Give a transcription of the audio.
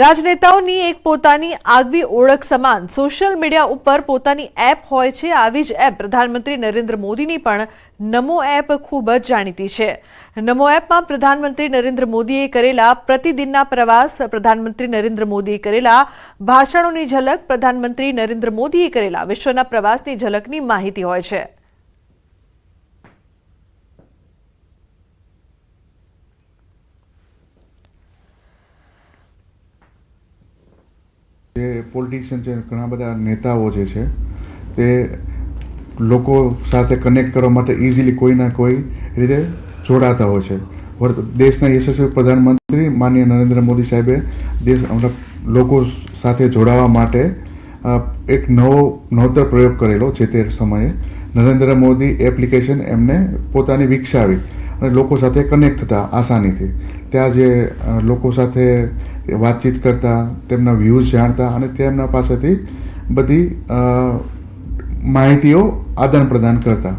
રાજનેતાઓની એક પોતાની આગવી ઓળખ સમાન સોશિયલ મીડિયા ઉપર પોતાની એપ હોય છે, આવી જ એપ પ્રધાનમંત્રી નરેન્દ્ર મોદીની પણ નમો એપ ખૂબ જ જાણીતી છે. નમો એપમાં પ્રધાનમંત્રી નરેન્દ્ર મોદીએ કરેલા પ્રતિદિનના પ્રવાસ, પ્રધાનમંત્રી નરેન્દ્ર મોદીએ કરેલા ભાષણોની ઝલક, પ્રધાનમંત્રી નરેન્દ્ર મોદીએ કરેલા વિશ્વના પ્રવાસની ઝલકની માહિતી હોય છે. જે પોલિટિશિયન છે, ઘણા બધા નેતાઓ જે છે, તે લોકો સાથે કનેક્ટ કરવા માટે ઇઝીલી કોઈના કોઈ રીતે જોડાતા હોય છે. દેશના યશસ્વી પ્રધાનમંત્રી માનનીય નરેન્દ્ર મોદી સાહેબે દેશ લોકો સાથે જોડાવા માટે એક નવો, નવતર પ્રયોગ કરેલો જે તે સમયે નરેન્દ્ર મોદી એપ્લિકેશન એમને પોતાની વિકસાવી. લોકો સાથે કનેક્ટ થતા આસાનીથી. ત્યાં જે લોકો સાથે વાતચીત કરતા, તેમના વ્યૂઝ જાણતા અને તેમના પાસેથી બધી માહિતીઓ આદાન પ્રદાન કરતા.